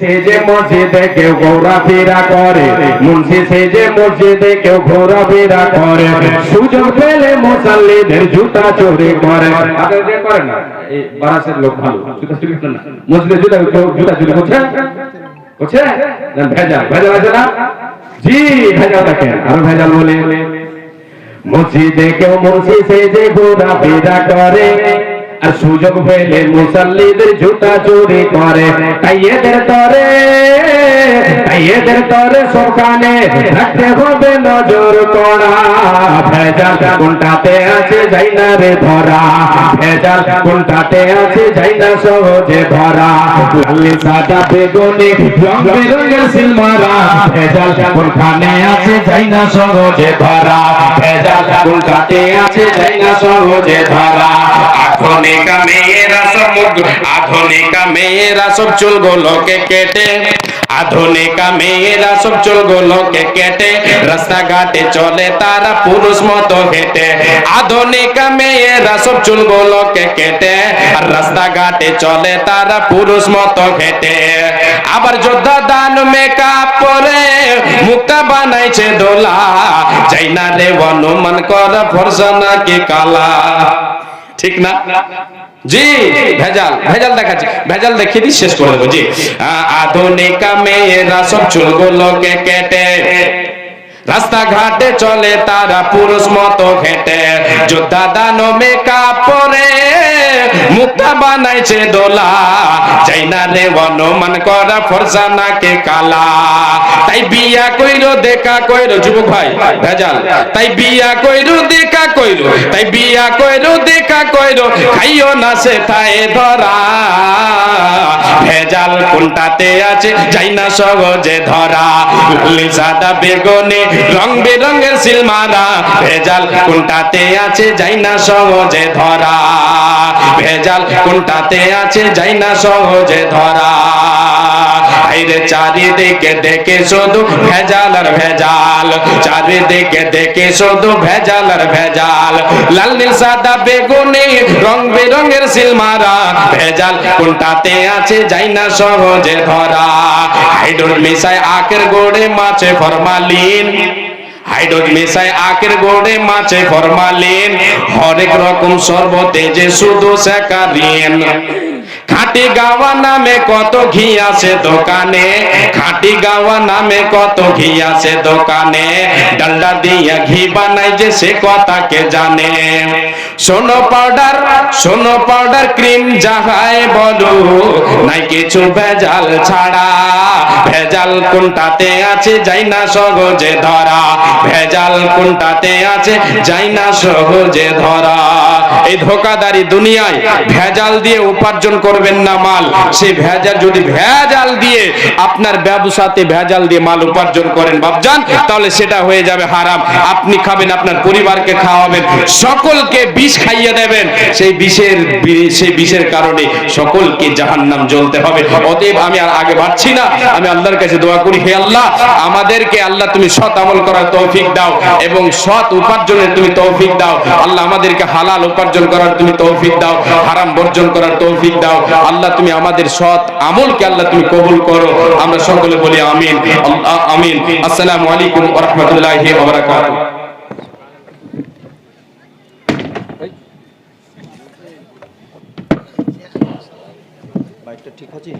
সেজে মসজিদে কেউ ঘোরাফেরা করে, মুন্সি সেজে মসজিদে কেউ ঘোরাফেরা করে। সুযোগ পেলে মুসাল্লিদের জুতা চুরি করে। মসজিদে জুতা জুতা চুরি করছে? করছে? না জি দেখেন আরও ভেজাল বলে। মসজিদে কেউ মুন্সি সেজে ঘোরাফেরা করে। আর সুযোগ পেলে মুসল্লিদের জুতা চুরি করে। তাই এদের তরে, তাই এদের তরে সকানে রাখতে হবে নজর করা ভেজাল কোনটাতে আছে যাই না রে ধরা। ভেজাল কোনটাতে আছে যাই না সহজে ধরা। লালি, সাদা, বেগুনি, রং বেরঙের সিলমারা ভেজাল কোনখানে আছে যাই সহজে ধরা। ভেজাল কোনটাতে আছে যাই সহজে ধরা। আধুনিকা মেয়েরা সব মুখ আধুনিকা মেয়েরা সব চুলগুলোকে কেটে আধুনিকা মেয়েরা সব চুলগুলোকে কেটে রাস্তাঘাটে চলে তারা পুরুষ মতো হেঁটে আধুনিকা মেয়েরা সব চুলগুলোকে কেটে আর রাস্তাঘাটে চলে তারা পুরুষ মতো হেঁটে আবার যোদ্ধা দান মেকআপ পরে মুক্তা বানাইছে দোলা যাই না রে অনুমান কর ফরসা নাকি কালা ঠিক না? জি, ভেজাল ভেজাল দেখাচ্ছি। ভেজাল দেখিয়ে দিই, শেষ করে দেবো, জি। আধুনিকা মেয়েরা সব চুলগুলোকে কেটে, রাস্তাঘাটে চলে তারা পুরুষ মতো হেঁটে যোদ্ধা দানো মেকআপ পরে মুক্তা বানাইছে দোলা। চাই না রে অনুমান করা ফরসা নাকে কালা। তাই বিয়া কইরো, দেখা কইরো, যুবক ভাই, ভেজাল। তাই বিয়া কইরো, দেখা কইরো। তাই বিয়া কইরো কইরো, খাইও না সে তাই ধরা। ভেজাল কোনটাতে আছে, যাই না সহজে ধরা। সাদা বেগুনি, রং বেরঙের সিলমারা ভেজাল কোনটাতে আছে, যাই না সহজে ধরা। ভেজাল কোনটাতে আছে, যাই না সহজে ধরা। চারিদিকে দেখে শুধু ভেজাল আর ভেজাল। চারিদিকে দেখে শুধু ভেজাল আর ভেজাল। লাল নীল, সাদা বেগুনি, রং বেরঙের সিলমারা। ভেজাল কোনটাতে আছে যাই না সহজে ধরা। হাইড্রোল মিশায় আখের গোড়ে মাছে ফরমালিন। হাইড্রোজ মেশায় আখের গোড়ে মাছে ফরমালিন। হরেক রকম শরবতে যে শুধু সেকারিন খাটি গাওয়া নামে কত ঘি আছে দোকানে? খাটি গাওয়া নামে কত ঘি আছে দোকানে? ডালডা দিয়া ঘি বানাই যে সে কথা কে জানে? Snow powder snow powder cream যাহাই বলো, নাই কিছু ভেজাল ছাড়া। ভেজাল কোনটাতে আছে যাই না সহজে ধরা? ভেজাল কোনটাতে আছে যাই না সহজে ধরা? এই ধোকাদারি দুনিয়ায় ভেজাল দিয়ে উপার্জন করবেন না মাল। সেই ভেজাল যদি ভেজাল দিয়ে আপনার ব্যবসাতে ভেজাল দিয়ে মাল উপার্জন করেন বাপজান, তাহলে সেটা হয়ে যাবে হারাম। আপনি খাবেন, আপনার পরিবারকে খাওয়াবেন, সকলকে বিষ খাইয়ে দেবেন। সেই বিষের সেই বিষের কারণে সকলকে জাহান্নাম জ্বলতে হবে। অতএব আমি আর আগে বাড়ছি না। আমি আল্লাহর কাছে দোয়া করি, হে আল্লাহ, আমাদেরকে আল্লাহ তুমি সৎ আমল করার তৌফিক দাও এবং সৎ উপার্জনের তুমি তৌফিক দাও। আল্লাহ আমাদেরকে হালাল উপার্জন করার তুমি তৌফিক দাও, হারাম বর্জন করার তৌফিক দাও। আল্লাহ, তুমি আমাদের সৎ আমলকে আল্লাহ, তুমি কবুল করো। আমরা সকলে বলি আমিন। আমিন। আসসালামু আলাইকুম ওয়া রাহমাতুল্লাহি ওয়া বারাকাতুহু। ঠিক আছে?